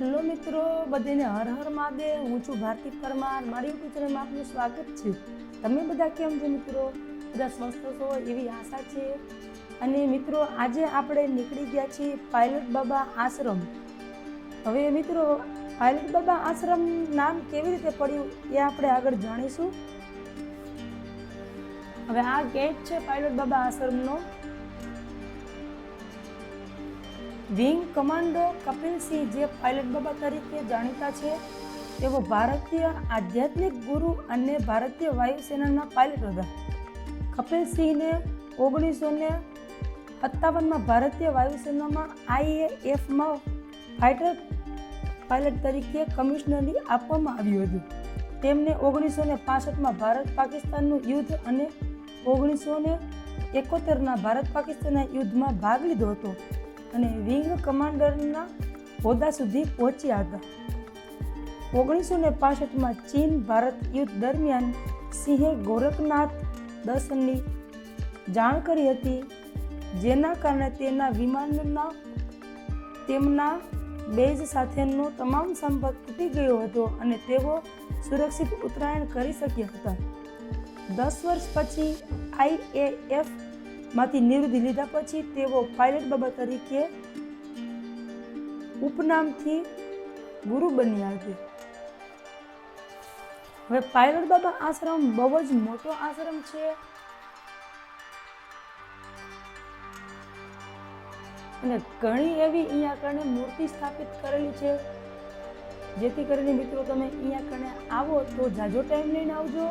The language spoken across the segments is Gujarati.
હેલો મિત્રો, બધીને હર હર મહાદેવ. હું છું ભારતી પરમાર. મારી યુટ્યુબ ચેનલમાં આપનું સ્વાગત છે. તમે બધા કેમ છો મિત્રો? બધા સ્વસ્થ છો એવી આશા છે. અને મિત્રો, આજે આપણે નીકળી ગયા છીએ પાયલટ બાબા આશ્રમ. હવે મિત્રો, પાયલટ બાબા આશ્રમ નામ કેવી રીતે પડ્યું એ આપણે આગળ જાણીશું. હવે આ ગેટ છે પાયલટ બાબા આશ્રમનો. વિંગ કમાન્ડો કપિલ સિંહ જે પાયલટ બાબા તરીકે જાણીતા છે. તેઓ ભારતીય આધ્યાત્મિક ગુરુ અને ભારતીય વાયુસેનાના પાયલટ હતા. કપિલ સિંહને ઓગણીસો ને સત્તાવનમાં ભારતીય વાયુસેનામાં આઈએએફમાં ફાઇટર પાયલટ તરીકે કમિશનરી આપવામાં આવ્યું હતું. તેમને ઓગણીસો ને પાસઠમાં ભારત પાકિસ્તાનનું યુદ્ધ અને ઓગણીસો ને એકોતેરના ભારત પાકિસ્તાનના યુદ્ધમાં ભાગ લીધો હતો. અને વિંગ કમાન્ડરના હોદ્દા સુધી પહોંચ્યા હતા. ઓગણીસો ને પાસઠમાં ચીન ભારત યુદ્ધ દરમિયાન સિંહે ગોરખનાથ દર્શનની જાણ કરી હતી, જેના કારણે તેના વિમાનના તેમના બેઝ સાથેનો તમામ સંપર્ક તૂટી ગયો હતો અને તેઓ સુરક્ષિત ઉત્તરાયણ કરી શક્યા હતા. દસ વર્ષ પછી આઈએએફ માંથી નિવૃત્તિ લીધા પછી તેઓ પાયલટ બાબા તરીકે ઉપનામથી ગુરુ બન્યા હતી હવે પાયલટ બાબા આશ્રમ બહુ જ મોટો આશ્રમ છે. અને ઘણી એવી અહીંયા કણે મૂર્તિ સ્થાપિત કરેલી છે. જેથી કરીને મિત્રો તમે અહીંયા કણે આવો તો જાજો ટાઈમ લઈને આવજો.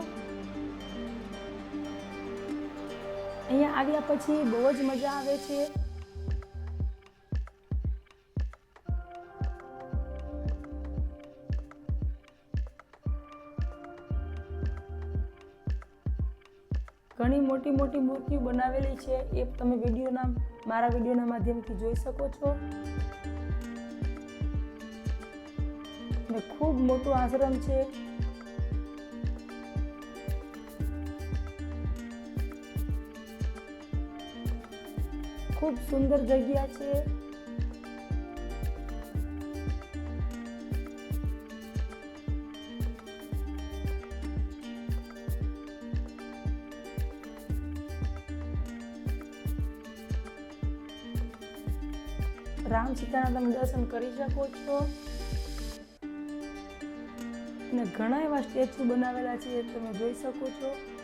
અહીંયા આવ્યા પછી બહુ જ મજા આવે છે. ઘણી મોટી મોટી મૂર્તિઓ બનાવેલી છે. એ તમે વિડીયોના, મારા વિડીયોના માધ્યમથી જોઈ શકો છો. અને ખૂબ મોટું આશ્રમ છે. ખૂબ સુંદર જગ્યા છે. રામ સીતાના તમે દર્શન કરી શકો છો. અને ઘણા એવા સ્ટેચ્યુ બનાવેલા છે તમે જોઈ શકો છો.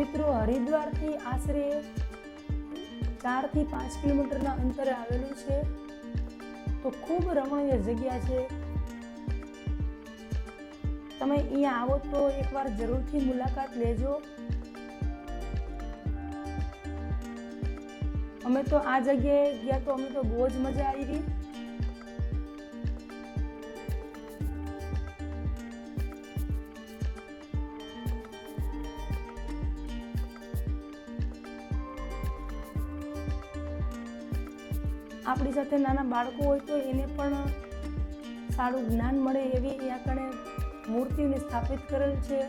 મિત્રો, હરિદ્વારથી આશરે ચારથી પાંચ કિલોમીટરના અંતરે આવેલું છે. તો ખૂબ રમણીય જગ્યા છે. તમે અહીંયા આવો તો એકવાર જરૂરથી મુલાકાત લેજો. અમે તો આ જગ્યાએ ગયા તો અમે તો બહુ જ મજા આવી. આપણી સાથે નાના બાળકો હોય તો એને પણ સારું જ્ઞાન મળે એવી એ કણે મૂર્તિને સ્થાપિત કરેલ છે.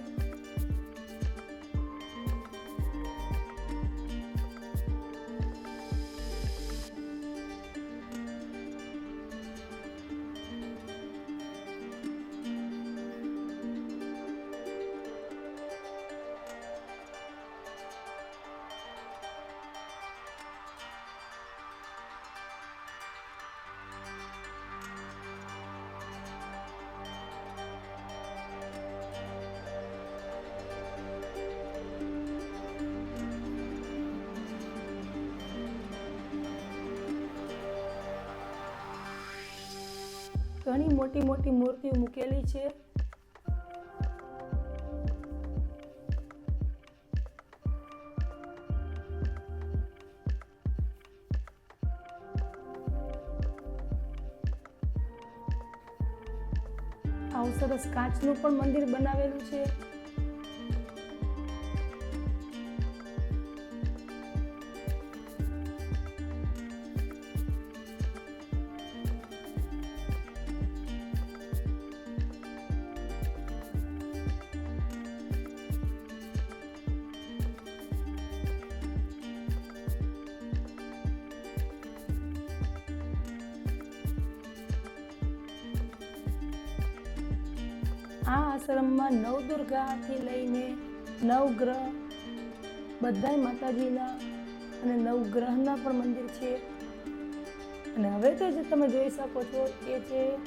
ઘણી મોટી મોટી મૂર્તિઓ મૂકેલી છે. આવું સરસ કાચનું પણ મંદિર બનાવેલું છે. આ આશ્રમમાં નવદુર્ગાથી લઈને નવગ્રહ, બધાય માતાજીના અને નવગ્રહના પણ મંદિર છે. અને હવે તો જે તમે જોઈ શકો છો એ છે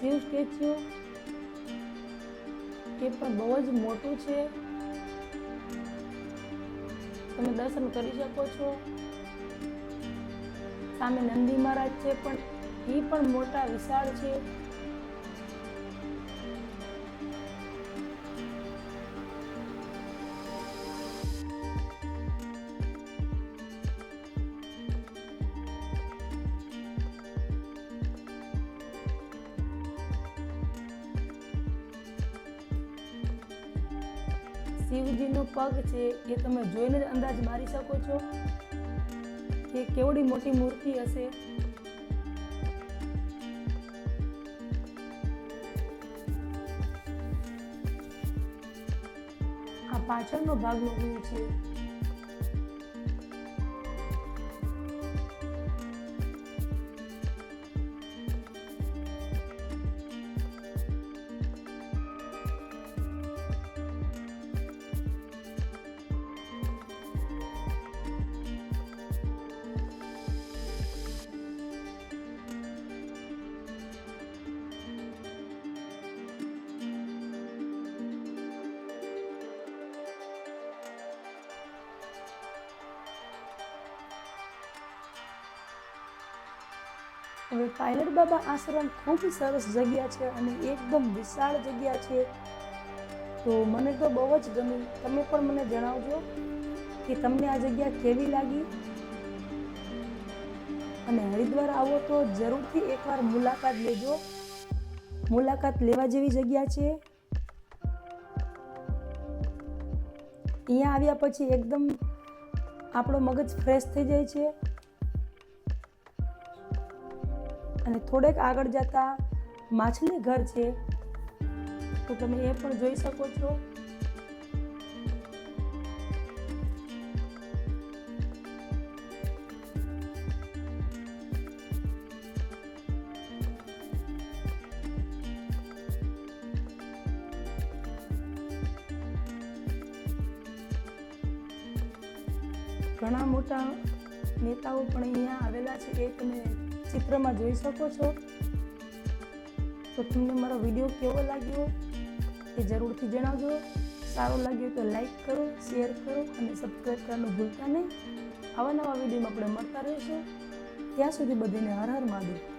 શિવ સ્ટેચ્યુ. એ પણ બહુ જ મોટું છે. તમે દર્શન કરી શકો છો. સામે નંદી મહારાજ છે પણ એ પણ મોટા વિશાળ છે. શિવજીનો પગ છે, એ તમે જોઈને જ અંદાજ મારી શકો છો કે કેવડી મોટી મૂર્તિ હશે. આ પાછળનો ભાગ વ્યૂ છે. હવે પાયલટ બાબા આશ્રમ ખૂબ સરસ જગ્યા છે અને એકદમ વિશાળ જગ્યા છે. તો મને તો બહુ જ ગમી. તમે પણ મને જણાવજો કે તમને આ જગ્યા કેવી લાગી? અને હરિદ્વાર આવો તો જરૂરથી એકવાર મુલાકાત લેજો. મુલાકાત લેવા જેવી જગ્યા છે? અહીંયા આવ્યા પછી એકદમ આપણો મગજ ફ્રેશ થઈ જાય છે. અને થોડેક આગળ જતા માછલી ઘર છે, તો તમે એ પણ જોઈ શકો છો. ઘણા મોટા નેતાઓ પણ અહીંયા આવેલા છે. એકને ચિત્રમાં જોઈ શકો છો. તો તમને મારો વીડિયો કેવો લાગ્યો એ જરૂરથી જણાવજો. સારો લાગ્યો તો લાઈક કરો, શેર કરો અને સબસ્ક્રાઈબ કરવાનું ભૂલતા નહીં. આવા નવા વિડીયોમાં આપણે મળતા રહીશું. ત્યાં સુધી બધીને હર હર મહાદેવ.